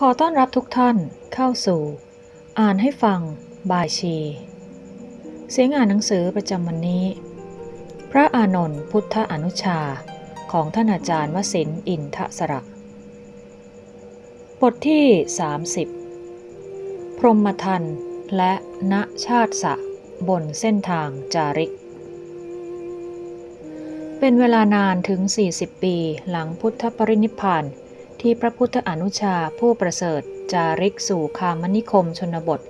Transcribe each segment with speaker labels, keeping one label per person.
Speaker 1: ขอต้อนรับทุกท่านเข้าสู่ อ่านให้ฟังบายชี เสียงอ่านหนังสือประจำวันนี้ พระอานนท์พุทธอนุชาของท่านอาจารย์วสินอินทสระบทที่ 30 พรหมทันและณชาติสะบนเส้นทางจาริก เป็นเวลานานถึง 40 ปีหลังพุทธปรินิพพาน ที่พระพุทธอนุชาผู้ประเสริฐ จาริกสู่คามนิคมชนบท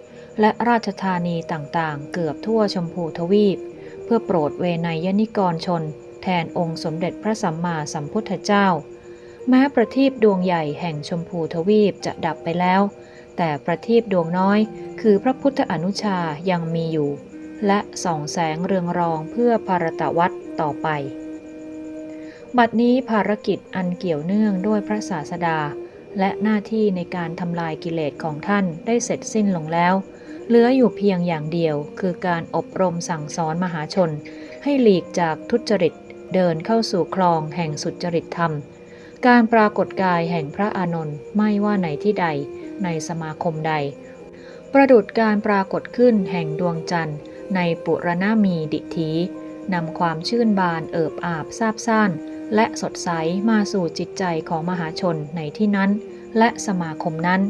Speaker 1: และราชธานีต่างๆ เกือบทั่วชมพูทวีป เพื่อโปรดเวนยนิกรชน แทนองค์สมเด็จพระสัมมาสัมพุทธเจ้า แม้ประทีปดวงใหญ่แห่งชมพูทวีปจะดับไปแล้ว แต่ประทีปดวงน้อย คือพระพุทธอนุชายังมีอยู่ และส่องแสงเรืองรองเพื่อภารตวัตต่อไป บัดนี้ภารกิจอันเกี่ยวเนื่องด้วยพระศาสดา และหน้าที่ในการทำลายกิเลสของท่านได้เสร็จสิ้นลงแล้ว เหลืออยู่เพียงอย่างเดียว คือการอบรมสั่งสอนมหาชน ให้หลีกจากทุจริตเดินเข้าสู่คลองแห่งสุจริตธรรม การปรากฏกายแห่งพระอานนท์ไม่ว่าในที่ใด ในสมาคมใด ประดุดการปรากฏขึ้นแห่งดวงจันทร์ในปุรณมีดิถีนำความชื่นบานเอิบอาบซาบซ่าน และสดใสมาสู่จิตใจของมหาชนในที่นั้น และสมาคมนั้น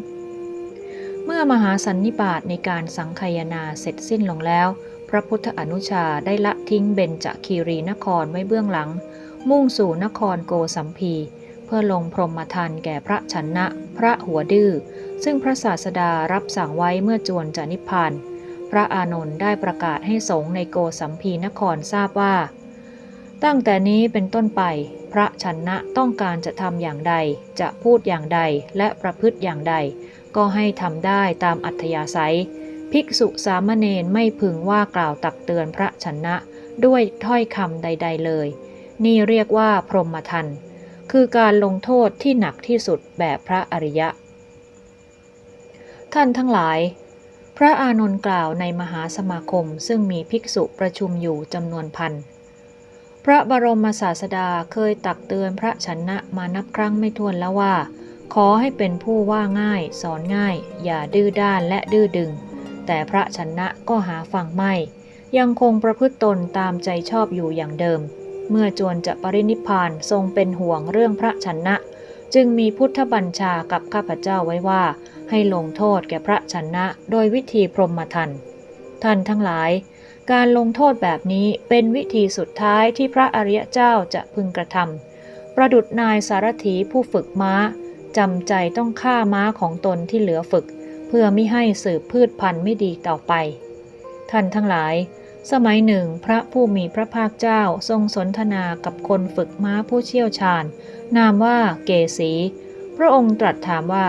Speaker 1: เมื่อมหาสันนิบาตในการสังคายนาเสร็จสิ้นลงแล้ว พระพุทธอนุชาได้ละทิ้งเบญจคีรีนครไว้เบื้องหลัง มุ่งสู่นครโกสัมพี เพื่อลงพรหมทานแก่พระชนะ พระหัวดื้อซึ่งพระศาสดารับสั่งไว้เมื่อจวนจะนิพพานพระอานนท์ได้ประกาศให้สงฆ์ในโกสัมพีนครทราบว่า ตั้งแต่นี้เป็นต้นไป พระชนะต้องการจะทำอย่างใด จะพูดอย่างใดและประพฤติอย่างใด ก็ให้ทำได้ตามอัธยาศัย ภิกษุสามเณรไม่พึงว่ากล่าวตักเตือนพระชนะด้วยถ้อยคำใด ๆเลย นี่เรียกว่าพรหมทันคือการลงโทษที่หนักที่สุดแบบพระอริยะ ท่านทั้งหลาย พระอานนท์กล่าวในมหาสมาคมซึ่งมีภิกษุประชุมอยู่จำนวนพัน พระบรมศาสดาเคยตักเตือนพระชนะมานับครั้งไม่ถ้วนแล้วว่า ขอให้เป็นผู้ว่าง่าย สอนง่าย อย่าดื้อด้านและดื้อดึง แต่พระชนะก็หาฟังไม่ ยังคงประพฤติตนตามใจชอบอยู่อย่างเดิม เมื่อจวนจะปรินิพานทรงเป็นห่วงเรื่องพระชนะ จึงมีพุทธบัญชากับข้าพเจ้าไว้ว่า ให้ลงโทษแก่พระชนะโดยวิธีพรหมทันท่านทั้งหลาย การลงโทษแบบนี้เป็นวิธีสุดท้ายที่พระอริยเจ้าจะพึงกระทำประดุดนายสารถีผู้ฝึกม้าจำใจต้องฆ่าม้าของตนที่เหลือฝึก เพื่อไม่ให้สืบพืชพันธุ์ไม่ดีต่อไป ท่านทั้งหลาย สมัยหนึ่งพระผู้มีพระภาคเจ้าทรงสนทนากับคนฝึกม้าผู้เชี่ยวชาญ นามว่าเกสี พระองค์ตรัสถามว่า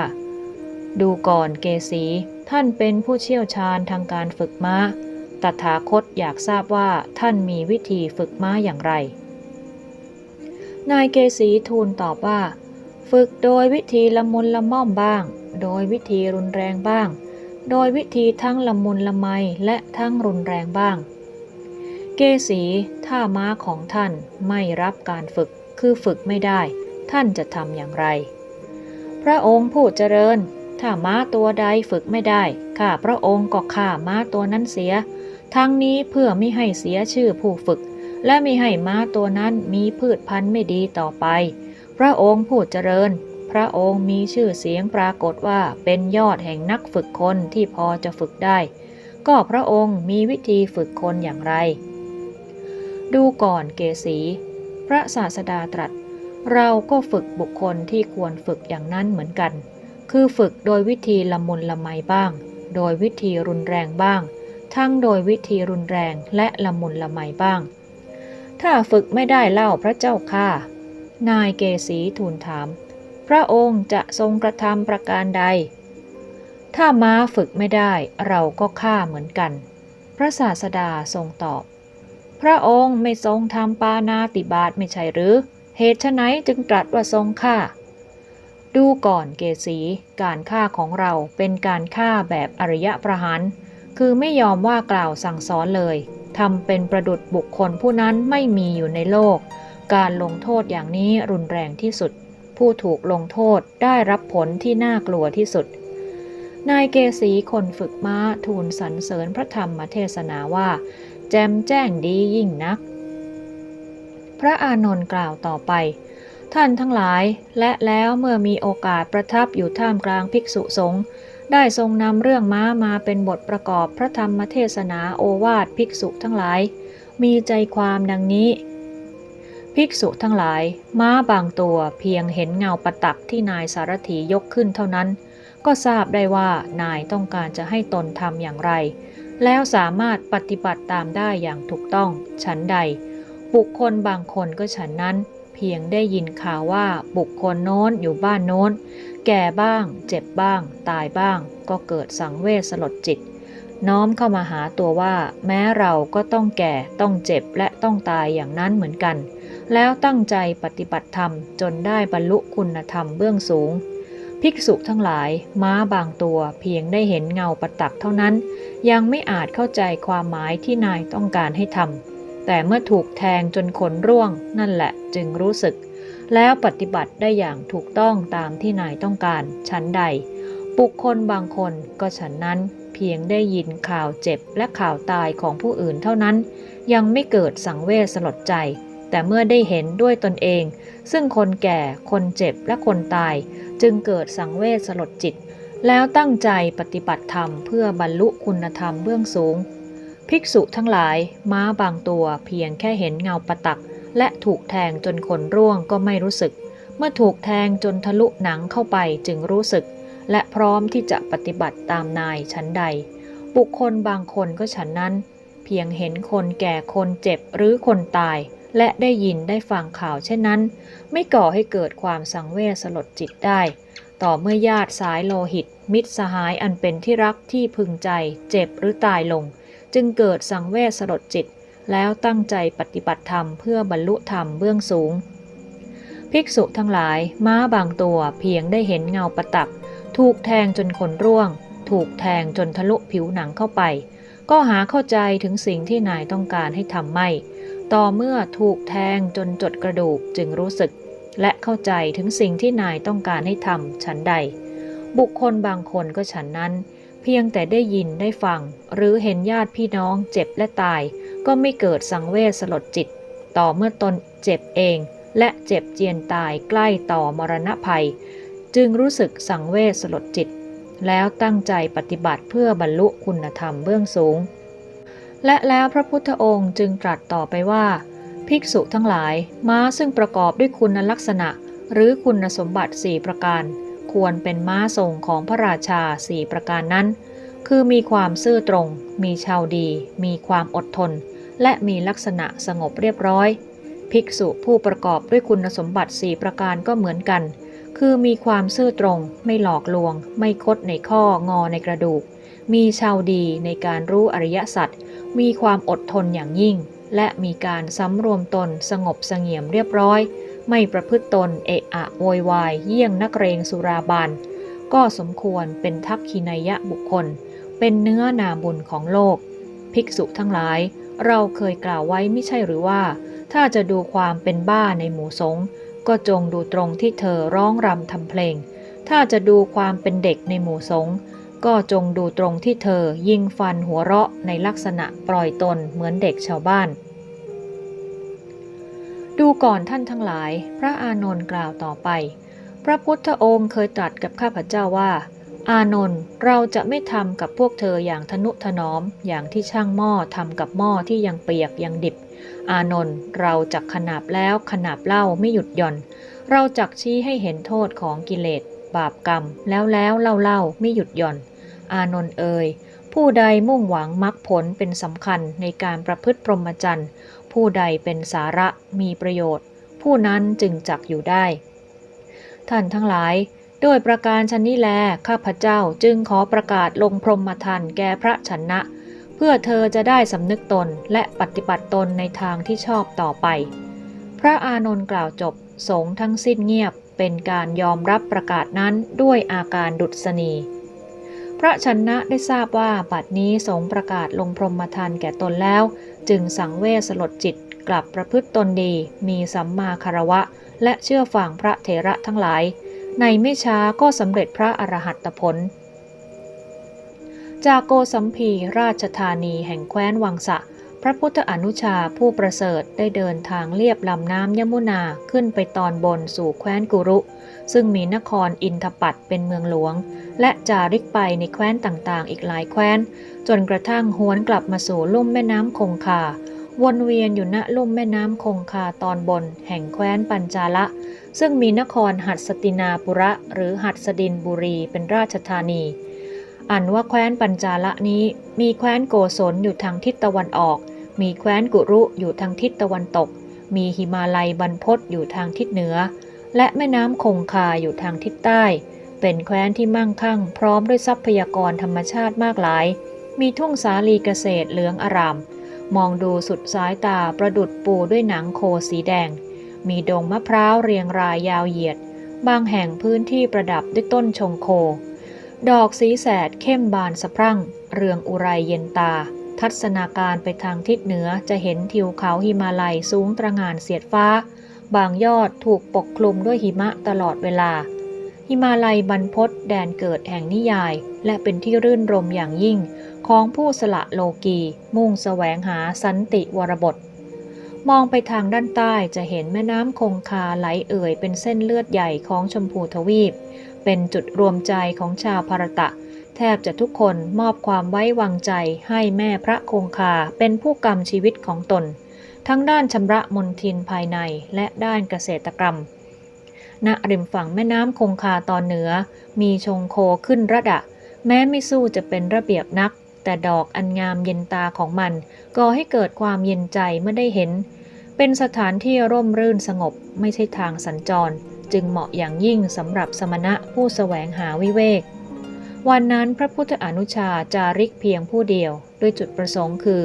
Speaker 1: ดูก่อนเกสี ท่านเป็นผู้เชี่ยวชาญทางการฝึกม้า ตถาคตอยากทราบว่าท่านมีวิธีฝึกม้าอย่างไร นายเกสีทูลตอบว่า ฝึกโดยวิธีละมุนละม่อมบ้าง โดยวิธีรุนแรงบ้าง โดยวิธีทั้งละมุนละไมและทั้งรุนแรงบ้าง เกสีถ้าม้าของท่านไม่รับการฝึกคือฝึกไม่ได้ ท่านจะทำอย่างไร พระองค์ผู้เจริญถ้าม้าตัวใดฝึกไม่ได้ ข้าพระองค์ก็ฆ่าม้าตัวนั้นเสีย ทั้งนี้เพื่อไม่ให้เสียชื่อผู้ฝึก และไม่ให้ม้าตัวนั้นมีพืชพันธุ์ไม่ดีต่อไป พระองค์ผู้เจริญ พระองค์มีชื่อเสียงปรากฏว่าเป็นยอดแห่งนักฝึกคนที่พอจะฝึกได้ ก็พระองค์มีวิธีฝึกคนอย่างไร ดูก่อนเกสี พระศาสดาตรัส เราก็ฝึกบุคคลที่ควรฝึกอย่างนั้นเหมือนกัน คือฝึกโดยวิธีละมุนละไมบ้าง โดยวิธีรุนแรงบ้าง ทั้งโดยวิธีรุนแรงและละมุนละไมบ้าง ถ้าฝึกไม่ได้เล่าพระเจ้าค่ะนายเกสีทูลถาม พระองค์จะทรงกระทำประการใด ถ้าม้าฝึกไม่ได้เราก็ฆ่าเหมือนกัน พระศาสดาทรงตอบ พระองค์ไม่ทรงทำปานาติบาตไม่ใช่หรือ เหตุไฉนจึงตรัสว่าทรงฆ่า ดูก่อนเกสีการฆ่าของเราเป็นการฆ่าแบบอริยประหาร คือไม่ยอมว่ากล่าวสั่งสอนเลยทำเป็นประดุดบุคคลผู้นั้นไม่มีอยู่ในโลก การลงโทษอย่างนี้รุนแรงที่สุด ผู้ถูกลงโทษได้รับผลที่น่ากลัวที่สุด นายเกษีคนฝึกม้าทูลสรรเสริญพระธรรมเทศนาว่า แจมแจ้งดียิ่งนัก พระอานนท์กล่าวต่อไป ท่านทั้งหลายและแล้วเมื่อมีโอกาสประทับอยู่ท่ามกลางภิกษุสงฆ์ ได้ทรงนำเรื่องม้ามาเป็นบทประกอบพระธรรมเทศนาโอวาทภิกษุทั้งหลาย มีใจความดังนี้ ภิกษุทั้งหลาย ม้าบางตัวเพียงเห็นเงาประตักที่นายสารถียกขึ้นเท่านั้น ก็ทราบได้ว่านายต้องการจะให้ตนทำอย่างไร แล้วสามารถปฏิบัติตามได้อย่างถูกต้อง ฉันใด บุคคลบางคนก็ฉันนั้น เพียงได้ยินข่าวว่าบุคคลโน้นอยู่บ้านโน้น แก่บ้าง เจ็บบ้าง ตายบ้าง ก็เกิดสังเวชสลดจิต น้อมเข้ามาหาตัวว่า แม้เราก็ต้องแก่ต้องเจ็บและต้องตายอย่างนั้นเหมือนกัน แล้วตั้งใจปฏิบัติธรรมจนได้บรรลุคุณธรรมเบื้องสูง ภิกษุทั้งหลายม้าบางตัวเพียงได้เห็นเงาประตักเท่านั้น ยังไม่อาจเข้าใจความหมายที่นายต้องการให้ทำแต่เมื่อถูกแทงจนขนร่วงนั่นแหละจึงรู้สึก แล้วปฏิบัติได้อย่างถูกต้องตามที่นายต้องการ ชั้นใด บุคคลบางคนก็ฉันนั้นเพียงได้ยินข่าวเจ็บและข่าวตายของผู้อื่นเท่านั้น ยังไม่เกิดสังเวชสลดใจ แต่เมื่อได้เห็นด้วยตนเอง ซึ่งคนแก่คนเจ็บและคนตาย จึงเกิดสังเวชสลดจิต แล้วตั้งใจปฏิบัติธรรมเพื่อบรรลุคุณธรรมเบื้องสูง ภิกษุทั้งหลายม้าบางตัวเพียงแค่เห็นเงาประตัก และถูกแทงจนขนร่วงก็ไม่รู้สึก เมื่อถูกแทงจนทะลุหนังเข้าไปจึงรู้สึก และพร้อมที่จะปฏิบัติตามนายชั้นใด บุคคลบางคนก็ฉันนั้น เพียงเห็นคนแก่คนเจ็บหรือคนตาย และได้ยินได้ฟังข่าวเช่นนั้น ไม่ก่อให้เกิดความสังเวชสลดจิตได้ ต่อเมื่อญาติสายโลหิต มิตรสหายอันเป็นที่รักที่พึงใจ เจ็บหรือตายลง จึงเกิดสังเวชสลดจิต แล้วตั้งใจปฏิบัติธรรมเพื่อบรรลุธรรมเบื้องสูง ภิกษุทั้งหลายม้าบางตัวเพียงได้เห็นเงาประตักถูกแทงจนขนร่วง ถูกแทงจนทะลุผิวหนังเข้าไป ก็หาเข้าใจถึงสิ่งที่นายต้องการให้ทำไม่ ต่อเมื่อถูกแทงจนจดกระดูกจึงรู้สึก และเข้าใจถึงสิ่งที่นายต้องการให้ทำฉันใด บุคคลบางคนก็ฉันนั้น เพียงแต่ได้ยินได้ฟัง หรือเห็นญาติพี่น้องเจ็บและตาย ก็ไม่เกิดสังเวชสลดจิต ต่อเมื่อตนเจ็บเอง และเจ็บเจียนตายใกล้ต่อมรณภัย จึงรู้สึกสังเวชสลดจิต แล้วตั้งใจปฏิบัติเพื่อบรรลุคุณธรรมเบื้องสูง และแล้วพระพุทธองค์จึงตรัสต่อไปว่า ภิกษุทั้งหลาย ม้าซึ่งประกอบด้วยคุณลักษณะ หรือคุณสมบัติสี่ประการ ควรเป็นม้าทรงของพระราชาสี่ประการนั้นคือมีความซื่อตรง มีชาวดี มีความอดทน และมีลักษณะสงบเรียบร้อย ภิกษุผู้ประกอบด้วยคุณสมบัติสี่ประการก็เหมือนกัน คือมีความซื่อตรง ไม่หลอกลวง ไม่คดในข้องอในกระดูก มีชาวดีในการรู้อริยสัจมีความอดทนอย่างยิ่ง และมีการสำรวมตนสงบเสงี่ยมเรียบร้อย ไม่ประพฤติตนเอะอะโวยวาย เยี่ยงนักเรงสุราบานก็สมควรเป็นทักขินายะบุคคล เป็นเนื้อนาบุญของโลก ภิกษุทั้งหลาย เราเคยกล่าวไว้ไม่ใช่หรือว่า ถ้าจะดูความเป็นบ้าในหมู่สงก็จงดูตรงที่เธอร้องรำทำเพลง ถ้าจะดูความเป็นเด็กในหมู่สงก็จงดูตรงที่เธอยิงฟันหัวเราะในลักษณะปล่อยตนเหมือนเด็กชาวบ้าน ดูก่อนท่านทั้งหลาย พระอานนท์กล่าวต่อไป พระพุทธองค์เคยตรัสกับข้าพเจ้าว่า อานนท์เราจะไม่ทำกับพวกเธออย่างทนุถนอม อย่างที่ช่างหม้อทำกับหม้อที่ยังเปียกยังดิบ อานนท์เราจักขนาบแล้วขนาบเล่าไม่หยุดหย่อน เราจักชี้ให้เห็นโทษของกิเลส บาปกรรม แล้วแล้วเล่าเล่าไม่หยุดหย่อน อานนท์เอ่ยผู้ใดมุ่งหวังมรรคผลเป็นสำคัญในการประพฤติพรหมจรรย์ผู้ใดเป็นสาระมีประโยชน์ ผู้นั้นจึงจักอยู่ได้ ท่านทั้งหลาย โดยประการชนนี้แล ข้าพเจ้าจึงขอประกาศลงพรหมทันแก่พระชนะ เพื่อเธอจะได้สำนึกตนและปฏิบัติตนในทางที่ชอบต่อไป พระอานนท์กล่าวจบ สงทั้งสิ้นเงียบเป็นการยอมรับประกาศนั้นด้วยอาการดุษณี พระชนะได้ทราบว่าบัดนี้สงประกาศลงพรหมทันแก่ตนแล้ว จึงสังเวชสลดจิตกลับประพฤติตนดี มีสัมมาคารวะ และเชื่อฟังพระเถระทั้งหลาย ในไม่ช้าก็สำเร็จพระอรหัตผล จากโกสัมพีราชธานีแห่งแคว้นวังสะ พระพุทธอนุชาผู้ประเสริฐได้เดินทางเลียบลำน้ำยมุนาขึ้นไปตอนบนสู่แคว้นกุรุ ซึ่งมีนครอินทปัตเป็นเมืองหลวง และจาริกไปในแคว้นต่างๆ อีกหลายแคว้น จนกระทั่งหวนกลับมาสู่ลุ่มแม่น้ำคงคา วนเวียนอยู่ณลุ่มแม่น้ำคงคาตอนบน แห่งแคว้นปัญจาละ ซึ่งมีนครหัดสตินาปุระหรือหัดสดินบุรีเป็นราชธานี อันว่าแคว้นปัญจาละนี้ มีแคว้นโกศลอยู่ทางทิศตะวันออก มีแคว้นกุรุอยู่ทางทิศตะวันตก มีหิมาลัยบรรพตอยู่ทางทิศเหนือ และแม่น้ำคงคาอยู่ทางทิศใต้ เป็นแคว้นที่มั่งคั่ง พร้อมด้วยทรัพยากรธรรมชาติมากหลาย มีทุ่งสาลีเกษตรเหลืองอาราม มองดูสุดสายตาประดุดปูด้วยหนังโคสีแดง มีดงมะพร้าวเรียงรายยาวเหยียด บางแห่งพื้นที่ประดับด้วยต้นชงโค ดอกสีแสดเข้มบานสะพรั่ง เรืองอุไรเย็นตา ทัศนาการไปทางทิศเหนือจะเห็นทิวเขาหิมาลัยสูงตระงานเสียดฟ้า บางยอดถูกปกคลุมด้วยหิมะตลอดเวลา หิมาลัยบรรพตแดนเกิดแห่งนิยาย และเป็นที่รื่นรมอย่างยิ่ง ของผู้สละโลกีมุ่งแสวงหาสันติวรบท มองไปทางด้านใต้จะเห็นแม่น้ำคงคาไหลเอ่ยเป็นเส้นเลือดใหญ่ของชมพูทวีป เป็นจุดรวมใจของชาวภารตะ แทบจะทุกคนมอบความไว้วางใจให้แม่พระคงคาเป็นผู้กำชีวิตของตน ทั้งด้านชำระมนทินภายในและด้านเกษตรกรรมณริมฝั่งแม่น้ำคงคาตอนเหนือ มีชงโคขึ้นระดะ แม้ไม่สู้จะเป็นระเบียบนัก แต่ดอกอันงามเย็นตาของมันก่อให้เกิดความเย็นใจเมื่อได้เห็น เป็นสถานที่ร่มรื่นสงบไม่ใช่ทางสัญจร จึงเหมาะอย่างยิ่งสำหรับสมณะผู้แสวงหาวิเวก วันนั้นพระพุทธอนุชาจาริกเพียงผู้เดียว ด้วยจุดประสงค์คือ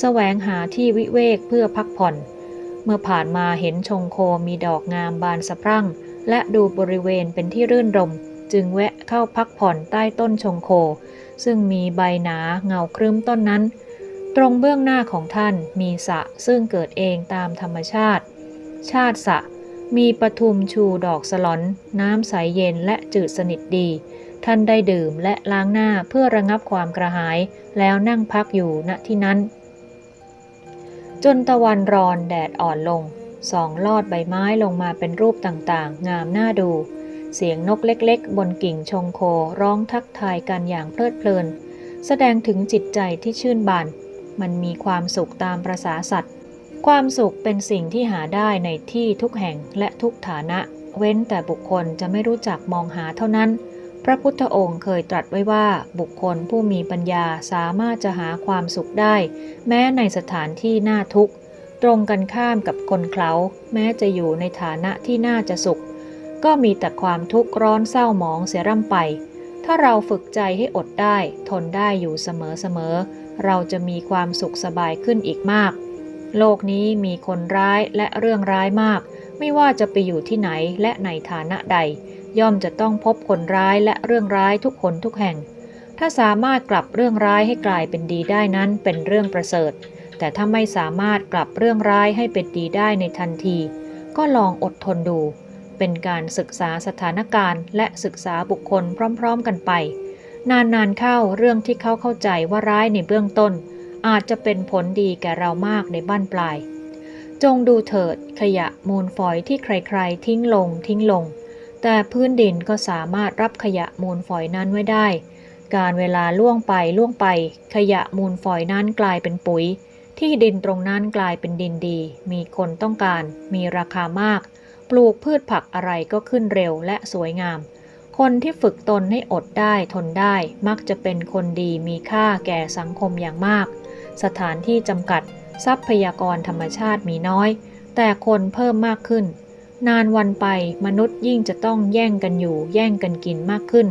Speaker 1: แสวงหาที่วิเวกเพื่อพักผ่อน เมื่อผ่านมาเห็นชงโคมีดอกงามบานสะพรั่ง และดูบริเวณเป็นที่รื่นรม จึงแวะเข้าพักผ่อนใต้ต้นชงโค ซึ่งมีใบหนาเงาครึ้มต้นนั้น ตรงเบื้องหน้าของท่านมีสะซึ่งเกิดเองตามธรรมชาติ ชาติสะ มีปทุมชูดอกสลอน น้ำใสเย็นและจืดสนิทดี ท่านได้ดื่มและล้างหน้าเพื่อระงับความกระหาย แล้วนั่งพักอยู่ณที่นั้น จนตะวันรอนแดดอ่อนลงส่องลอดใบไม้ลงมาเป็นรูปต่างๆ งามน่าดู เสียงนกเล็กๆ บนกิ่งชงโคร้องทักทายกันอย่างเพลิดเพลิน แสดงถึงจิตใจที่ชื่นบาน มันมีความสุขตามประษาสัตว์ ความสุขเป็นสิ่งที่หาได้ในที่ทุกแห่งและทุกฐานะ เว้นแต่บุคคลจะไม่รู้จักมองหาเท่านั้น พระพุทธองค์เคยตรัสไว้ว่าบุคคลผู้มีปัญญาสามารถจะหาความสุขได้ แม้ในสถานที่น่าทุกข์ ตรงกันข้ามกับคนเขาแม้จะอยู่ในฐานะที่น่าจะสุข ก็มีแต่ความทุกข์ร้อนเศร้าหมองเสียร่ำไป ถ้าเราฝึกใจให้อดได้ ทนได้อยู่เสมอๆ เราจะมีความสุขสบายขึ้นอีกมาก โลกนี้มีคนร้ายและเรื่องร้ายมาก ไม่ว่าจะไปอยู่ที่ไหนและในฐานะใด ย่อมจะต้องพบคนร้ายและเรื่องร้ายทุกคนทุกแห่ง ถ้าสามารถกลับเรื่องร้ายให้กลายเป็นดีได้นั้นเป็นเรื่องประเสริฐ แต่ถ้าไม่สามารถกลับเรื่องร้ายให้เป็นดีได้ในทันที ก็ลองอดทนดู เป็นการศึกษาสถานการณ์และศึกษาบุคคลพร้อมๆกันไป นานๆเข้าเรื่องที่เขาเข้าใจว่าร้ายในเบื้องต้น อาจจะเป็นผลดีแก่เรามากในบ้านปลาย จงดูเถิดขยะมูลฝอยที่ใครๆ ทิ้งลงทิ้งลง แต่พื้นดินก็สามารถรับขยะมูลฝอยนั้นไว้ได้ การเวลาล่วงไปล่วงไป ขยะมูลฝอยนั้นกลายเป็นปุ๋ย ที่ดินตรงนั้นกลายเป็นดินดี มีคนต้องการ มีราคามาก ปลูกพืชผักอะไรก็ขึ้นเร็วและสวยงาม คนที่ฝึกตนให้อดได้ทนได้มักจะเป็นคนดีมีค่าแก่สังคมอย่างมาก สถานที่จำกัด ทรัพยากรธรรมชาติมีน้อย แต่คนเพิ่มมากขึ้น นานวันไปมนุษย์ยิ่งจะต้องแย่งกันอยู่ แย่งกันกินมากขึ้น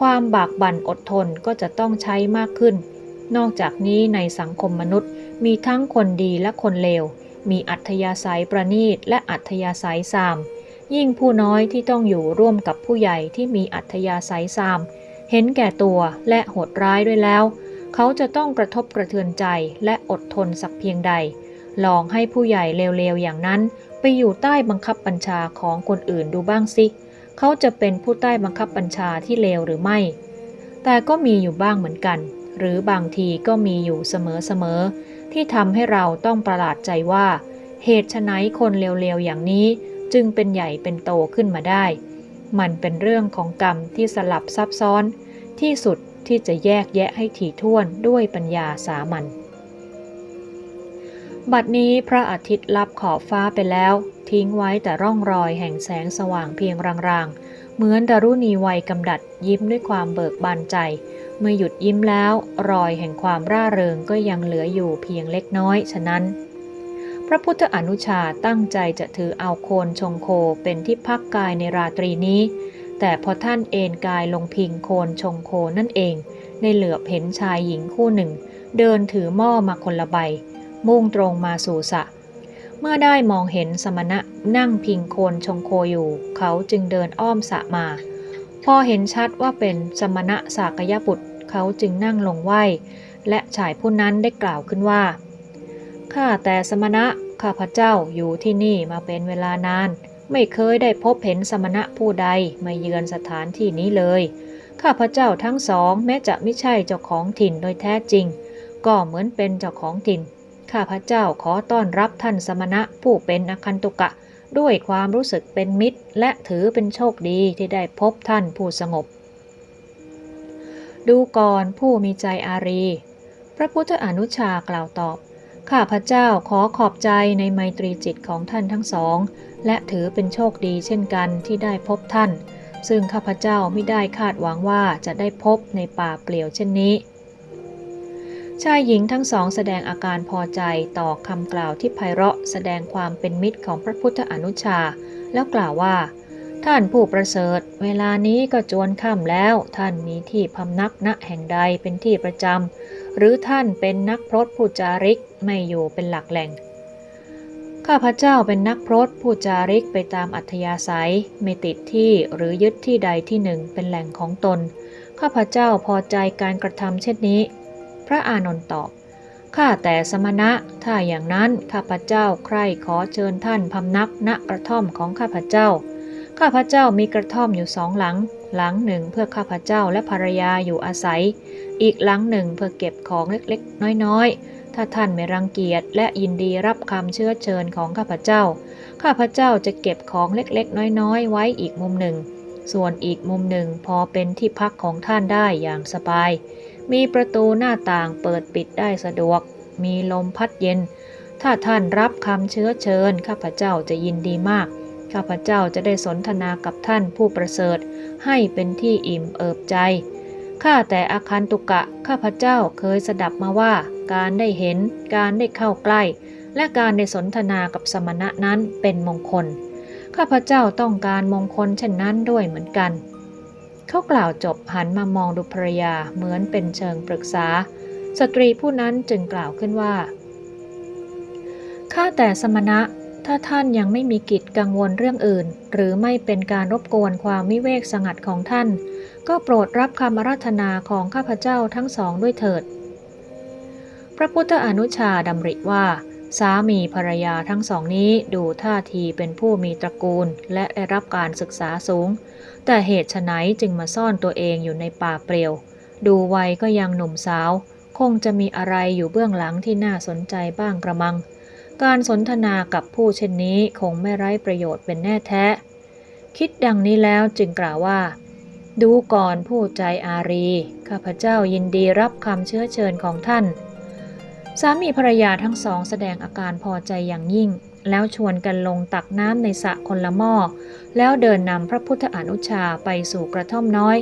Speaker 1: ความบากบั่นอดทนก็จะต้องใช้มากขึ้น นอกจากนี้ในสังคมมนุษย์มีทั้งคนดีและคนเลว มีอัธยาศัยประณีตและอัธยาศัยซาม ยิ่งผู้น้อยที่ต้องอยู่ร่วมกับผู้ใหญ่ที่มีอัธยาศัยซาม เห็นแก่ตัวและโหดร้ายด้วยแล้ว เขาจะต้องกระทบกระเทือนใจและอดทนสักเพียงใด ลองให้ผู้ใหญ่เลวๆอย่างนั้น ไปอยู่ใต้บังคับบัญชาของคนอื่นดูบ้างสิ เขาจะเป็นผู้ใต้บังคับบัญชาที่เลวหรือไม่ แต่ก็มีอยู่บ้างเหมือนกัน หรือบางทีก็มีอยู่เสมอๆ ที่ทำให้เราต้องประหลาดใจว่า เหตุไฉนคนเลวๆอย่างนี้จึงเป็นใหญ่เป็นโตขึ้นมาได้ มันเป็นเรื่องของกรรมที่สลับซับซ้อน ที่สุดที่จะแยกแยะให้ถี่ถ้วนด้วยปัญญาสามัญบัดนี้พระอาทิตย์ลับขอบฟ้าไปแล้ว ทิ้งไว้แต่ร่องรอยแห่งแสงสว่างเพียงรางๆ เหมือนดารุณีวัยกำดัดยิ้มด้วยความเบิกบานใจ เมื่อหยุดยิ้มแล้ว รอยแห่งความร่าเริงก็ยังเหลืออยู่เพียงเล็กน้อยฉะนั้น พระพุทธอนุชาตั้งใจจะถือเอาโคนชงโคเป็นที่พักกายในราตรีนี้ แต่พอท่านเอนกายลงพิงโคนชงโคนั่นเองในเหลือบเห็นชายหญิงคู่หนึ่ง เดินถือหม้อมาคนละใบ มุ่งตรงมาสู่สะ เมื่อได้มองเห็นสมณะนั่งพิงโคนชงโคอยู่ เขาจึงเดินอ้อมสะมา พอเห็นชัดว่าเป็นสมณะสากยบุตร เขาจึงนั่งลงไหวและชายผู้นั้นได้กล่าวขึ้นว่า ข้าแต่สมณะข้าพเจ้าอยู่ที่นี่มาเป็นเวลานาน ไม่เคยได้พบเห็นสมณะผู้ใดมาเยือนสถานที่นี้เลย ข้าพเจ้าทั้งสองแม้จะไม่ใช่เจ้าของถิ่นโดยแท้จริง ก็เหมือนเป็นเจ้าของถิ่น ข้าพเจ้าขอต้อนรับท่านสมณะผู้เป็นอคันตุกะ ด้วยความรู้สึกเป็นมิตร และถือเป็นโชคดีที่ได้พบท่านผู้สงบ ดูก่อนผู้มีใจอารี พระพุทธอนุชากล่าวตอบ ข้าพเจ้าขอขอบใจในไมตรีจิตของท่านทั้งสอง และถือเป็นโชคดีเช่นกันที่ได้พบท่าน ซึ่งข้าพเจ้าไม่ได้คาดหวังว่าจะได้พบในป่าเปลี่ยวเช่นนี้ ชายหญิงทั้งสองแสดงอาการพอใจต่อคำกล่าวที่ไพเราะแสดงความเป็นมิตรของพระพุทธอนุชา แล้วกล่าวว่า ท่านผู้ประเสริฐ เวลานี้ก็จวนค่ำแล้ว ท่านมีที่พำนักณแห่งใดเป็นที่ประจำหรือท่านเป็นนักพรตผู้จาริกไม่อยู่เป็นหลักแหล่ง ข้าพเจ้าเป็นนักพรตผู้จาริกไปตามอัธยาศัย ไม่ติดที่หรือยึดที่ใดที่หนึ่งเป็นแหล่งของตน ข้าพเจ้าพอใจการกระทำเช่นนี้ พระอานนท์ตอบข้าแต่สมณะ ถ้าอย่างนั้นข้าพเจ้าใคร่ขอเชิญท่านพำนักณกระท่อมของข้าพเจ้า ข้าพเจ้ามีกระท่อมอยู่สองหลัง หลังหนึ่งเพื่อข้าพเจ้าและภรรยาอยู่อาศัย อีกหลังหนึ่งเพื่อเก็บของเล็กๆ น้อยๆ ถ้าท่านไม่รังเกียจและยินดีรับคำเชื้อเชิญของข้าพเจ้า ข้าพเจ้าจะเก็บของเล็กๆ น้อยๆ ไว้อีกมุมหนึ่ง ส่วนอีกมุมหนึ่งพอเป็นที่พักของท่านได้อย่างสบาย มีประตูหน้าต่างเปิดปิดได้สะดวก มีลมพัดเย็น ถ้าท่านรับคำเชื้อเชิญ ข้าพเจ้าจะยินดีมาก ข้าพเจ้าจะได้สนทนากับท่านผู้ประเสริฐ ให้เป็นที่อิ่มเอิบใจ ข้าแต่อาคันตุกะ ข้าพเจ้าเคยสดับมาว่า การได้เห็น การได้เข้าใกล้ และการได้สนทนากับสมณะนั้นเป็นมงคล ข้าพเจ้าต้องการมงคลเช่นนั้นด้วยเหมือนกัน เขากล่าวจบหันมามองดูภรรยาเหมือนเป็นเชิงปรึกษา สตรีผู้นั้นจึงกล่าวขึ้นว่าข้าแต่สมณะ ถ้าท่านยังไม่มีกิจกังวลเรื่องอื่น หรือไม่เป็นการรบกวนความวิเวกสงัดของท่าน ก็โปรดรับคำอาราธนาของข้าพเจ้าทั้งสองด้วยเถิด พระพุทธอนุชาดำริว่า สามีภรรยาทั้งสองนี้ดูท่าทีเป็นผู้มีตระกูล และได้รับการศึกษาสูง แต่เหตุไฉนจึงมาซ่อนตัวเองอยู่ในป่าเปลี่ยว ดูวัยก็ยังหนุ่มสาว คงจะมีอะไรอยู่เบื้องหลังที่น่าสนใจบ้างกระมัง การสนทนากับผู้เช่นนี้คงไม่ไร้ประโยชน์เป็นแน่แท้ คิดดังนี้แล้วจึงกล่าวว่า ดูก่อนผู้ใจอารี ข้าพเจ้ายินดีรับคำเชื้อเชิญของท่าน สามีภรรยาทั้งสองแสดงอาการพอใจอย่างยิ่ง แล้วชวนกันลงตักน้ำในสระคนละหม้อ แล้วเดินนำพระพุทธอนุชาไปสู่กระท่อมน้อย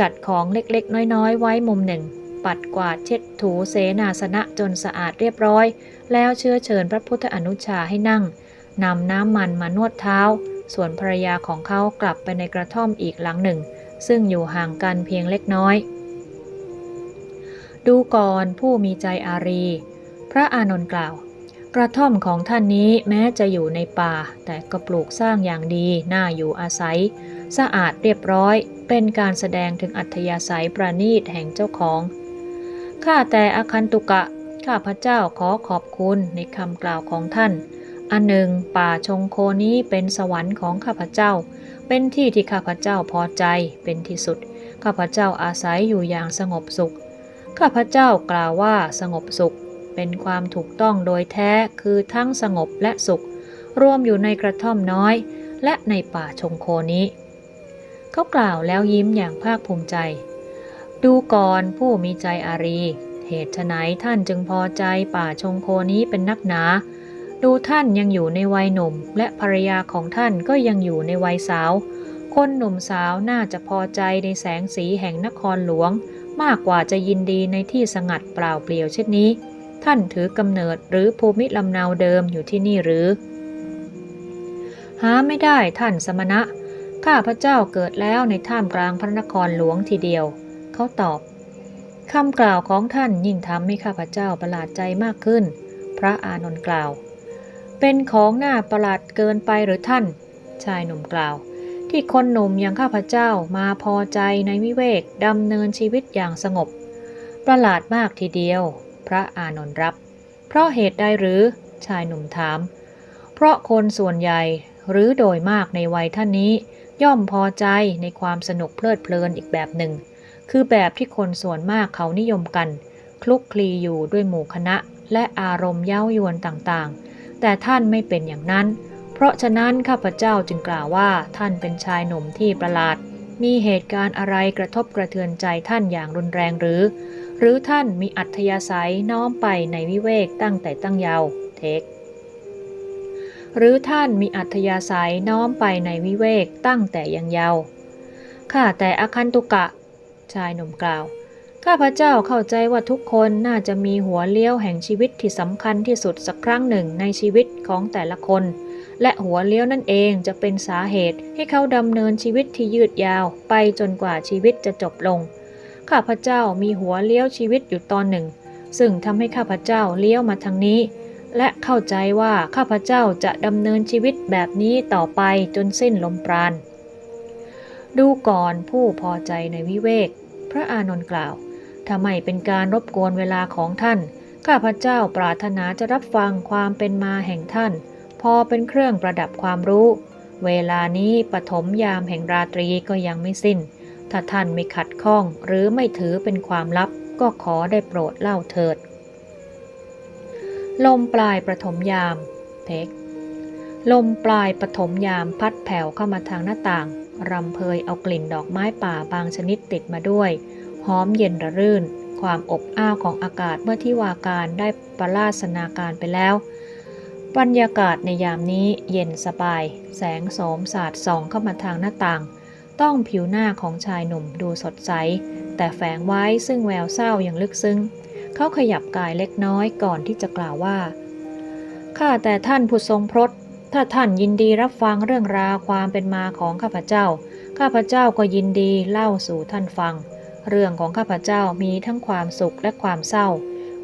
Speaker 1: จัดของเล็กๆ น้อยๆ ไว้มุมหนึ่ง ปัดกวาดเช็ดถูเสนาสนะจนสะอาดเรียบร้อย แล้วเชื้อเชิญพระพุทธอนุชาให้นั่งนำน้ำมันมานวดเท้า ส่วนภรรยาของเขากลับไปในกระท่อมอีกหลังหนึ่ง ซึ่งอยู่ห่างกันเพียงเล็กน้อย ดูก่อนผู้มีใจอารี พระอานนท์กล่าว กระท่อมของท่านนี้แม้จะอยู่ในป่า แต่ก็ปลูกสร้างอย่างดีน่าอยู่อาศัย สะอาดเรียบร้อย เป็นการแสดงถึงอัธยาศัยประณีตแห่งเจ้าของ ข้าแต่อาคันตุกะ ข้าพระเจ้าขอขอบคุณในคำกล่าวของท่าน อันหนึ่งป่าชงโคนี้เป็นสวรรค์ของข้าพเจ้า เป็นที่ที่ข้าพเจ้าพอใจเป็นที่สุด ข้าพเจ้าอาศัยอยู่อย่างสงบสุข ข้าพเจ้ากล่าวว่าสงบสุข เป็นความถูกต้องโดยแท้คือทั้งสงบและสุข รวมอยู่ในกระท่อมน้อย และในป่าชงโคนี้ เขากล่าวแล้วยิ้มอย่างภาคภูมิใจ ดูก่อนผู้มีใจอารี เหตุไฉนท่านจึงพอใจป่าชงโคนี้เป็นนักหนา ดูท่านยังอยู่ในวัยหนุ่ม และภรรยาของท่านก็ยังอยู่ในวัยสาว คนหนุ่มสาวน่าจะพอใจในแสงสีแห่งนครหลวง มากกว่าจะยินดีในที่สงัดเปล่าเปลี่ยวเช่นนี้ ท่านถือกำเนิดหรือภูมิลำเนาเดิมอยู่ที่นี่หรือ หาไม่ได้ท่านสมณะข้าพระเจ้าเกิดแล้วในท่ามกลางพระนครหลวงทีเดียว เขาตอบคำกล่าวของท่านยิ่งทำให้ข้าพเจ้าประหลาดใจมากขึ้น พระอานนท์กล่าว เป็นของหน้าประหลาดเกินไปหรือท่าน ชายหนุ่มกล่าว ที่คนหนุ่มอย่างข้าพเจ้ามาพอใจในวิเวกดำเนินชีวิตอย่างสงบ ประหลาดมากทีเดียว พระอานนท์รับ เพราะเหตุใดหรือ ชายหนุ่มถาม เพราะคนส่วนใหญ่หรือโดยมากในวัยท่านนี้ ย่อมพอใจในความสนุกเพลิดเพลินอีกแบบหนึ่ง คือแบบที่คนส่วนมากเขานิยมกัน คลุกคลีอยู่ด้วยหมู่คณะและอารมณ์เย้ายวนต่างๆ แต่ท่านไม่เป็นอย่างนั้น เพราะฉะนั้นข้าพเจ้าจึงกล่าวว่าท่านเป็นชายหนุ่มที่ประหลาด มีเหตุการณ์อะไรกระทบกระเทือนใจท่านอย่างรุนแรงหรือ หรือท่านมีอัธยาศัยน้อมไปในวิเวกตั้งแต่ตั้งยาวเทคหรือท่านมีอัธยาศัยน้อมไปในวิเวกตั้งแต่ยังเยาว์ข้าแต่อคันตุกะ ชายหนุ่มกล่าว ข้าพเจ้าเข้าใจว่าทุกคนน่าจะมีหัวเลี้ยวแห่งชีวิตที่สำคัญที่สุดสักครั้งหนึ่งในชีวิตของแต่ละคน และหัวเลี้ยวนั่นเองจะเป็นสาเหตุให้เขาดำเนินชีวิตที่ยืดยาวไปจนกว่าชีวิตจะจบลง ข้าพเจ้ามีหัวเลี้ยวชีวิตอยู่ตอนหนึ่ง ซึ่งทำให้ข้าพเจ้าเลี้ยวมาทางนี้ และเข้าใจว่าข้าพเจ้าจะดำเนินชีวิตแบบนี้ต่อไปจนสิ้นลมปราณ ดูก่อนผู้พอใจในวิเวก พระอานนท์กล่าวถ้าไม่เป็นการรบกวนเวลาของท่าน ข้าพเจ้าปรารถนาจะรับฟังความเป็นมาแห่งท่าน พอเป็นเครื่องประดับความรู้ เวลานี้ปฐมยามแห่งราตรีก็ยังไม่สิ้น ถ้าท่านไม่ขัดข้องหรือไม่ถือเป็นความลับ ก็ขอได้โปรดเล่าเถิด ลมปลายประถมยามเทคลมปลายปฐมยามพัดแผ่วเข้ามาทางหน้าต่าง รำเพยเอากลิ่นดอกไม้ป่าบางชนิดติดมาด้วย หอมเย็นระรื่น ความอบอ้าวของอากาศเมื่อที่วาการได้ประลาสนาการไปแล้ว บรรยากาศในยามนี้เย็นสบาย แสงโสมสาดส่องเข้ามาทางหน้าต่าง ต้องผิวหน้าของชายหนุ่มดูสดใส แต่แฝงไว้ซึ่งแววเศร้าอย่างลึกซึ้ง เขาขยับกายเล็กน้อยก่อนที่จะกล่าวว่าข้าแต่ท่านผู้ทรงพรต ถ้าท่านยินดีรับฟังเรื่องราวความเป็นมาของข้าพเจ้า ข้าพเจ้าก็ยินดีเล่าสู่ท่านฟัง เรื่องของข้าพเจ้ามีทั้งความสุขและความเศร้า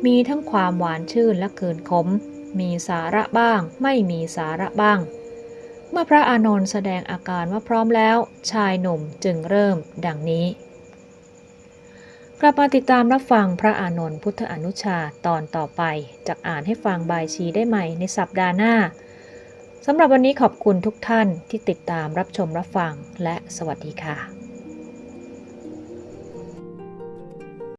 Speaker 1: มีทั้งความหวานชื่นและเกินขม มีสาระบ้าง ไม่มีสาระบ้าง เมื่อพระอานนท์แสดงอาการว่าพร้อมแล้ว ชายหนุ่มจึงเริ่มดังนี้ กลับมาติดตามรับฟังพระอานนท์พุทธอนุชาตอนต่อไป จากอ่านให้ฟังบายชีได้ใหม่ในสัปดาห์หน้า สำหรับวันนี้ขอบคุณทุกท่านที่ติดตามรับชมรับฟังและสวัสดีค่ะ